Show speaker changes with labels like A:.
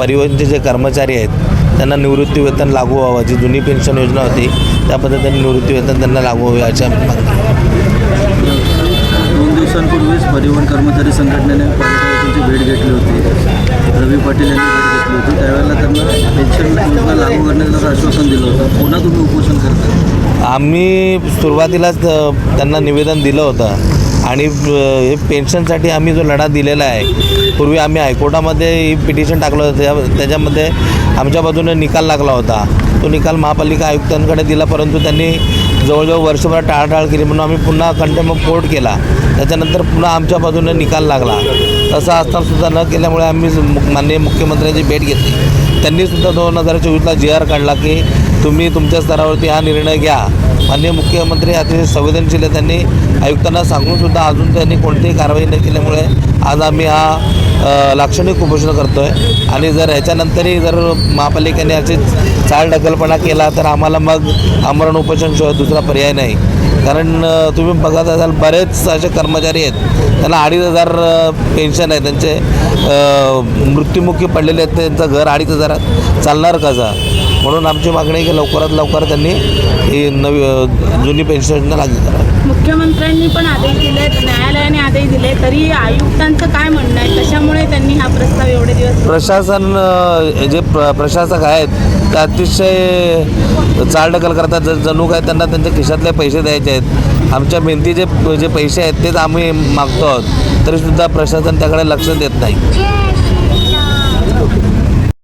A: परिवहनचे जे कर्मचारी आहेत त्यांना निवृत्ती वेतन लागू व्हावं जी जुनी पेन्शन योजना होती त्या पद्धतीने निवृत्ती वेतन त्यांना लागू व्हावे अशा
B: दोन दिवसांपूर्वीच परिवहन कर्मचारी संघटनेने भेट घेतली होती रवी पाटील यांनी भेट घेतली होती त्यावेळेला त्यांना पेन्शन करण्याचं आश्वासन दिलं होतं. पुन्हा तुम्ही उपोषण करता.
A: आम्ही सुरुवातीलाच त्यांना निवेदन दिलं होतं. आणि हे पेन्शनसाठी आम्ही जो लढा दिलेला आहे पूर्वी आम्ही हायकोर्टामध्ये पिटिशन टाकलं होतं. त्या- त्याच्यामध्ये आमच्या बाजूने निकाल लागला होता. तो निकाल महापालिका आयुक्तांकडे दिला परंतु त्यांनी जवळजवळ वर्षभर टाळाटाळ केली. म्हणून आम्ही पुन्हा कंटेम कोर्ट केला. त्याच्यानंतर पुन्हा आमच्या बाजूने निकाल लागला. तसं असताना न केल्यामुळे आम्ही मु- माननीय मुख्यमंत्र्यांची भेट घेतली. त्यांनीसुद्धा दोन हजार चोवीसला जी आर काढला की तुम्ही तुमच्या स्तरावरती हा निर्णय घ्या. माननीय मुख्यमंत्री अतिशय संवेदनशील आहे त्यांनी. आयुक्तांना सांगूनसुद्धा अजून त्यांनी कोणतीही कारवाई न केल्यामुळे आज आम्ही हा लाक्षणिक उपोषण करतो आहे आणि जर ह्याच्यानंतरही जर महापालिकेने अशी चालढकलपणा केला तर आम्हाला मग आमरण उपोषण शिवाय दुसरा पर्याय नाही. कारण तुम्ही बघत असाल बरेच असे कर्मचारी आहेत. त्यांना अडीच हजार पेन्शन आहे. त्यांचे मृत्युमुखी पडलेले आहेत. त्यांचं घर अडीच हजारात. चालणार कसा? म्हणून आमची मागणी आहे की लवकरात लवकर त्यांनी ही नवी जुनी पेन्शन योजना लागू करावी.
C: मुख्यमंत्र्यांनी पण आदेश दिले न्यायालयाने आदेश दिले तरी आयुक्तांचं काय म्हणणं आहे? कशामुळे त्यांनी हा प्रस्ताव एवढे दिवस
A: प्रशासन जे प्र प्रशासक आहेत ते अतिशय चालढकल करतात. ज- जणू काय त्यांना त्यांच्या खिशातले पैसे द्यायचे आहेत. आमच्या मेहनतीचे जे पैसे आहेत तेच आम्ही मागतो आहोत. तरीसुद्धा प्रशासन त्याकडे लक्ष देत नाही.